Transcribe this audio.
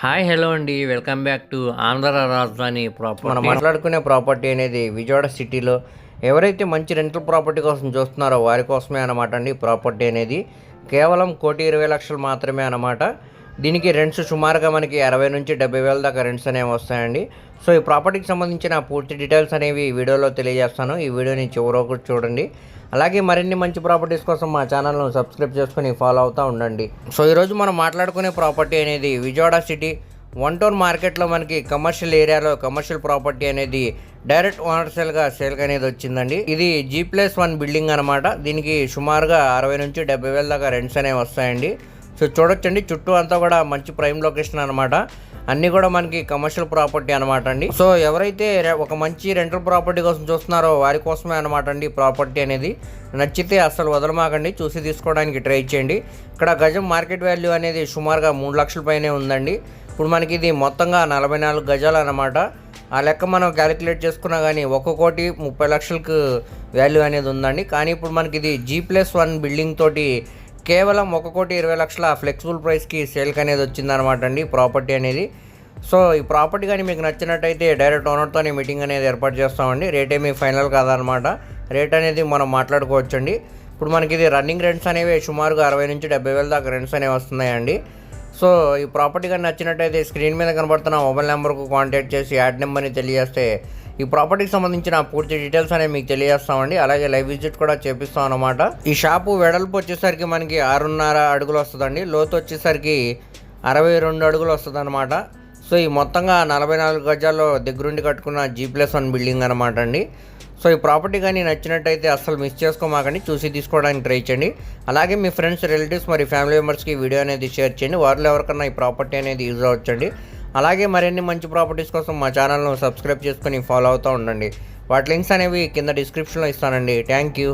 Hi hello అండి. Welcome back to Andhra రాజధాని property. మనం మాట్లాడుకునే ప్రాపర్టీ అనేది విజయవాడ సిటీలో ఎవరైతే మంచి రెంటల్ ప్రాపర్టీ కోసం చూస్తున్నారో వారి కోసమే అనమాట అండి ప్రాపర్టీ అనేది. కేవలం కోటి ఇరవై లక్షలు మాత్రమే అనమాట దీనికి రెంట్స్ సుమారుగా మనకి అరవై నుంచి డెబ్బై వేల దాకా రెంట్స్ అనేవి వస్తాయండి. సో ఈ ప్రాపర్టీకి సంబంధించిన పూర్తి డీటెయిల్స్ అనేవి ఈ వీడియోలో తెలియజేస్తాను. ఈ వీడియోని చివరకు చూడండి. అలాగే మరిన్ని మంచి ప్రాపర్టీస్ కోసం మా ఛానల్ను సబ్స్క్రైబ్ చేసుకుని ఫాలో అవుతూ ఉండండి. సో ఈరోజు మనం మాట్లాడుకునే ప్రాపర్టీ అనేది విజయవాడ సిటీ వన్ టౌన్ మార్కెట్లో మనకి కమర్షియల్ ఏరియాలో కమర్షియల్ ప్రాపర్టీ అనేది డైరెక్ట్ ఓనర్ సేల్గా సేల్గా అనేది వచ్చిందండి. ఇది జీ ప్లస్ వన్ బిల్డింగ్ అనమాట దీనికి సుమారుగా అరవై నుంచి డెబ్బై వేల దాకా రెంట్స్ అనేవి వస్తాయండి. సో చూడొచ్చండి. చుట్టూ అంతా కూడా మంచి ప్రైమ్ లొకేషన్ అనమాట అన్నీ కూడా మనకి కమర్షియల్ ప్రాపర్టీ అనమాట అండి. సో ఎవరైతే ఒక మంచి రెంటల్ ప్రాపర్టీ కోసం చూస్తున్నారో వారి కోసమే అనమాట అండి ప్రాపర్టీ అనేది. నచ్చితే అసలు వదలమాకండి. చూసి తీసుకోవడానికి ట్రై చేయండి. ఇక్కడ గజం మార్కెట్ వాల్యూ అనేది సుమారుగా మూడు లక్షల పైనే ఉందండి. ఇప్పుడు మనకి ఇది మొత్తంగా నలభై నాలుగు గజాలు అనమాట ఆ లెక్క మనం క్యాలిక్యులేట్ చేసుకున్నా కానీ ఒక కోటి ముప్పై లక్షలకు వాల్యూ అనేది ఉందండి. కానీ ఇప్పుడు మనకి ఇది జీ ప్లస్ వన్ బిల్డింగ్ తోటి కేవలం ఒక కోటి ఇరవై లక్షల ఫ్లెక్సిబుల్ ప్రైస్కి సేల్కి అనేది వచ్చిందనమాట అండి ప్రాపర్టీ అనేది. సో ఈ ప్రాపర్టీ కానీ మీకు నచ్చినట్టయితే డైరెక్ట్ ఓనర్తోనే మీటింగ్ అనేది ఏర్పాటు చేస్తామండి. రేట్ ఏమీ ఫైనల్ కాదనమాట రేట్ అనేది మనం మాట్లాడుకోవచ్చండి. ఇప్పుడు మనకి ఇది రన్నింగ్ రెంట్స్ అనేవి సుమారుగా అరవై నుంచి డెబ్బై వేల దాకా రెంట్స్ అనేవి వస్తున్నాయండి. సో ఈ ప్రాపర్టీ కానీ నచ్చినట్టయితే స్క్రీన్ మీద కనబడుతున్న మొబైల్ నెంబర్కు కాంటాక్ట్ చేసి యాడ్ నెంబర్ని తెలియజేస్తే ఈ ప్రాపర్టీకి సంబంధించిన పూర్తి డీటెయిల్స్ అనేవి మీకు తెలియజేస్తామండి. అలాగే లైవ్ విజిట్ కూడా చేపిస్తాం అనమాట ఈ షాపు వెడల్పు వచ్చేసరికి మనకి ఆరున్నర అడుగులు వస్తుందండి. లోతు వచ్చేసరికి అరవై రెండు అడుగులు వస్తుంది అనమాట సో ఈ మొత్తంగా నలభై నాలుగు గజాల్లో దగ్గరుండి కట్టుకున్న జీ ప్లస్ వన్ బిల్డింగ్ అనమాట అండి. సో ఈ ప్రాపర్టీ కానీ నచ్చినట్టయితే అస్సలు మిస్ చేసుకోమాకండి. చూసి తీసుకోవడానికి ట్రై చేయండి. అలాగే మీ ఫ్రెండ్స్ రిలేటివ్స్ మరి ఫ్యామిలీ మెంబర్స్కి వీడియో అనేది షేర్ చేయండి. వారిలో ఎవరికన్నా ఈ ప్రాపర్టీ అనేది యూజ్ అవ్వచ్చండి. అలాగే మరిన్ని మంచి ప్రాపర్టీస్ కోసం మా ఛానల్ను సబ్స్క్రైబ్ చేసుకొని ఫాలో అవుతూ ఉండండి. వాటి లింక్స్ అనేవి కింద డిస్క్రిప్షన్లో ఇస్తానండి. Thank you